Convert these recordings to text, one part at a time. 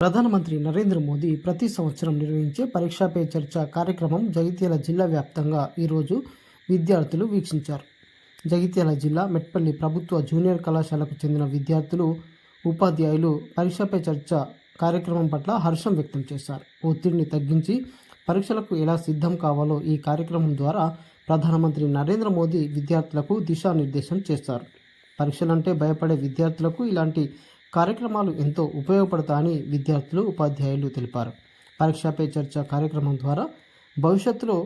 ప్రధానమంత్రి నరేంద్ర మోదీ ప్రతి సంవత్సరం నిర్వహించే పరీక్షా పే చర్చ కార్యక్రమం జగిత్యాల జిల్లా వ్యాప్తంగా ఈరోజు విద్యార్థులు వీక్షించారు. జగిత్యాల జిల్లా మెట్పల్లి ప్రభుత్వ జూనియర్ కళాశాలకు చెందిన విద్యార్థులు ఉపాధ్యాయులు పరీక్షా పే చర్చ కార్యక్రమం పట్ల హర్షం వ్యక్తం చేశారు. ఒత్తిడిని తగ్గించి పరీక్షలకు ఎలా సిద్ధం కావాలో ఈ కార్యక్రమం ద్వారా ప్రధానమంత్రి నరేంద్ర మోదీ విద్యార్థులకు దిశానిర్దేశం చేస్తారు పరీక్షలంటే భయపడే విద్యార్థులకు ఇలాంటి కార్యక్రమాలు ఎంతో ఉపయోగపడతాయని విద్యార్థులు ఉపాధ్యాయులు తెలిపారు. పరీక్షపై చర్చ కార్యక్రమం ద్వారా భవిష్యత్తులో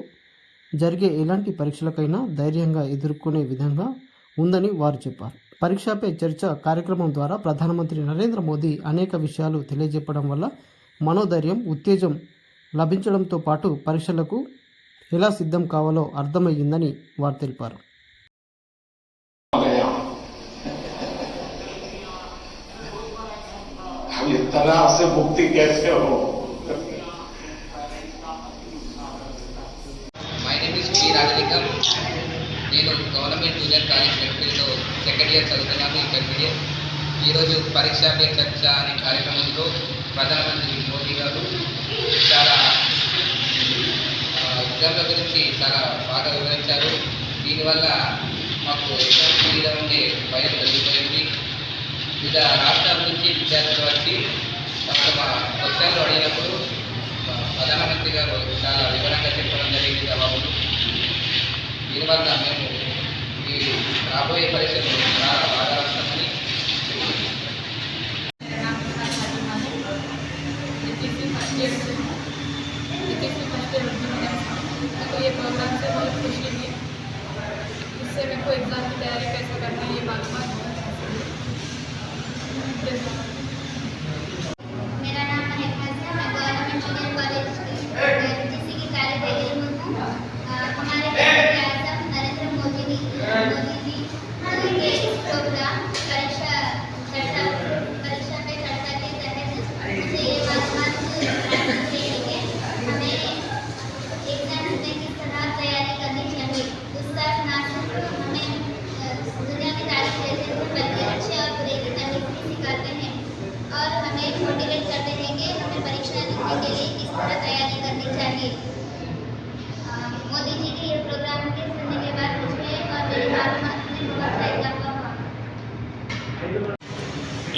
జరిగే ఎలాంటి పరీక్షలకైనా ధైర్యంగా ఎదుర్కొనే విధంగా ఉందని వారు చెప్పారు. పరీక్షపై చర్చ కార్యక్రమం ద్వారా ప్రధానమంత్రి నరేంద్ర మోదీ అనేక విషయాలు తెలియజెప్పడం వల్ల మనోధైర్యం ఉత్తేజం లభించడంతో పాటు పరీక్షలకు ఎలా సిద్ధం కావాలో అర్థమయ్యిందని వారు తెలిపారు. अब इस तरह से मुक्ति कैसे हो my name is P Rajalingam నేను government junior college మెట్పల్లిలో second year చదువుతున్నాను ఇంటర్మీడియట్ ఈరోజు పరీక్ష పే చర్చ అనే కార్యక్రమంలో ప్రధానమంత్రి మోదీ గారు చాలా ఆ, ఎగ్జామ్ల గురించి చాలా బాగా వివరించారు దీనివల్ల మాకు ఎగ్జామ్స్ మీద ఉండే భయం తగ్గిపోయింది వివిధ రాష్ట్రాల నుంచి విద్యార్థులు వచ్చి తమ తమ క్వశ్చన్లు అడిగినప్పుడు ఆ, ప్రధానమంత్రి గారు చాలా వివరంగా చెప్పడం జరిగింది జవాబులు దీనివల్ల మేము ఈ రాబోయే పరీక్షలు చాలా బాగా రాస్తామని तो ये प्रोग्राम से बहुत खुशी हुई इससे मेरे को एग्ज़ाम की तैयारी मोटिवेट करते हैं कि हमें परीक्षा लिखने के लिए किस तरह तैयारी करनी चाहिए।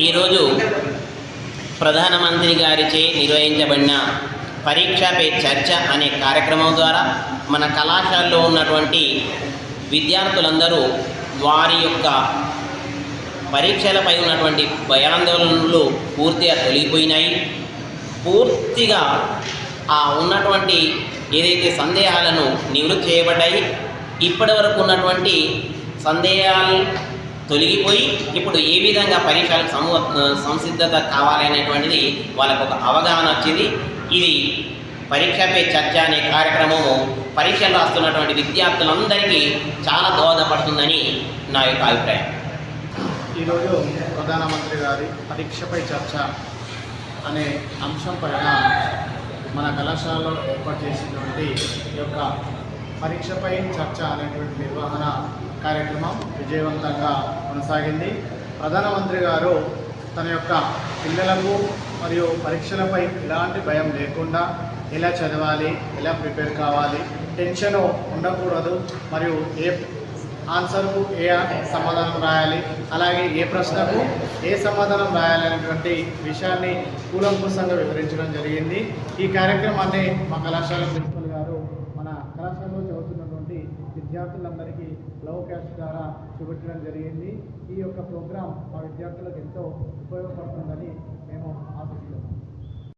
ఈరోజు ప్రధానమంత్రి గారిచే నిర్వహించబడిన పరీక్ష పే చర్చ అనే కార్యక్రమం ద్వారా మన కళాశాలలో ఉన్నటువంటి విద్యార్థులందరూ వారి యొక్క పరీక్షలపై ఉన్నటువంటి భయాందోళనలు పూర్తిగా తొలగిపోయినాయి. పూర్తిగా ఆ ఉన్నటువంటి ఏదైతే సందేహాలను నివృత్తి చేయబడ్డాయి ఇప్పటి వరకు ఉన్నటువంటి సందేహాలు తొలగిపోయి ఇప్పుడు ఏ విధంగా పరీక్షలకు సము సంసిద్ధత కావాలనేటువంటిది వాళ్ళకు ఒక అవగాహన వచ్చింది. ఇది పరీక్షపై చర్చ అనే కార్యక్రమము పరీక్షలు రాస్తున్నటువంటి విద్యార్థులందరికీ చాలా దోహదపడుతుందని నా యొక్క అభిప్రాయం. ఈరోజు ప్రధానమంత్రి గారి పరీక్షపై చర్చ అనే అంశం పైన మన కళాశాలలో ఏర్పాటు చేసినటువంటి ఈ యొక్క పరీక్షపై చర్చ అనేటువంటి నిర్వహణ కార్యక్రమం విజయవంతంగా కొనసాగింది. ప్రధానమంత్రి గారు తన యొక్క పిల్లలకు మరియు పరీక్షలపై ఎలాంటి భయం లేకుండా ఎలా చదవాలి ఎలా ప్రిపేర్ కావాలి టెన్షన్ ఉండకూడదు మరియు ఏ ఆన్సర్కు ఏ సమాధానం రాయాలి అలాగే ఏ ప్రశ్నకు ఏ సమాధానం రాయాలి అనేటువంటి విషయాన్ని కూలంకుషంగా వివరించడం జరిగింది. ఈ కార్యక్రమాన్ని మా కళాశాల ప్రిన్సిపల్ కళాశాలలో చదువుతున్నటువంటి విద్యార్థులందరికీ లవ్ క్యాస్ట్ ద్వారా చూపించడం జరిగింది. ఈ యొక్క ప్రోగ్రాం మా విద్యార్థులకు ఎంతో ఉపయోగపడుతుందని మేము ఆశిస్తున్నాం.